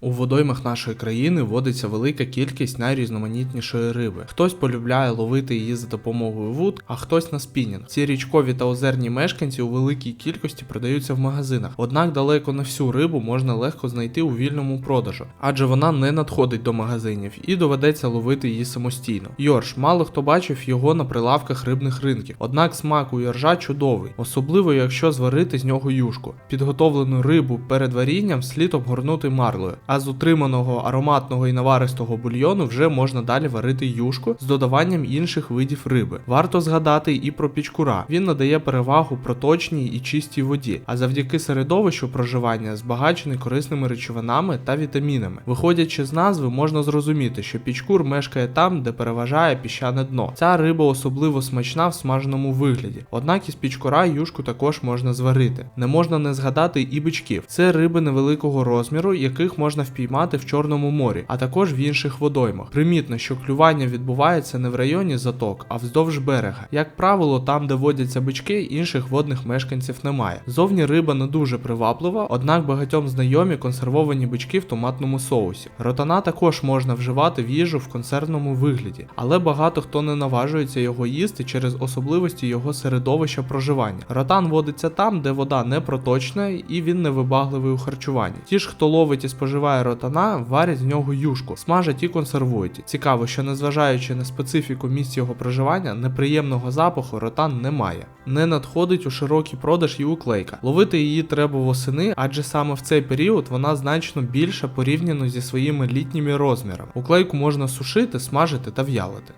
У водоймах нашої країни водиться велика кількість найрізноманітнішої риби. Хтось полюбляє ловити її за допомогою вуд, а хтось на спінінг. Ці річкові та озерні мешканці у великій кількості продаються в магазинах. Однак далеко не всю рибу можна легко знайти у вільному продажу, адже вона не надходить до магазинів і доведеться ловити її самостійно. Йорш, мало хто бачив його на прилавках рибних ринків. Однак смак у йоржа чудовий, особливо якщо зварити з нього юшку. Підготовлену рибу перед варінням слід обгорнути марлею, а з утриманого ароматного і наваристого бульйону вже можна далі варити юшку з додаванням інших видів риби. Варто згадати і про пічкура. Він надає перевагу проточній і чистій воді, а завдяки середовищу проживання збагачений корисними речовинами та вітамінами. Виходячи з назви, можна зрозуміти, що пічкур мешкає там, де переважає піщане дно. Ця риба особливо смачна в смаженому вигляді. Однак із пічкура юшку також можна зварити. Не можна не згадати і бичків. Це риби невеликого розміру, яких можна впіймати в Чорному морі, а також в інших водоймах. Примітно, що клювання відбувається не в районі заток, а вздовж берега. Як правило, там, де водяться бички, інших водних мешканців немає. Зовні риба не дуже приваблива, однак багатьом знайомі консервовані бички в томатному соусі. Ротана також можна вживати в їжу в консервному вигляді, але багато хто не наважується його їсти через особливості його середовища проживання. Ротан водиться там, де вода не проточна і він невибагливий у харчуванні. Ті ж, хто ловить і споживає ротана, варять з нього юшку, смажать і консервують. Цікаво, що незважаючи на специфіку місць його проживання, неприємного запаху ротан немає. Не надходить у широкий продаж і уклейка. Ловити її треба восени, адже саме в цей період вона значно більша порівняно зі своїми літніми розмірами. Уклейку можна сушити, смажити та в'ялити.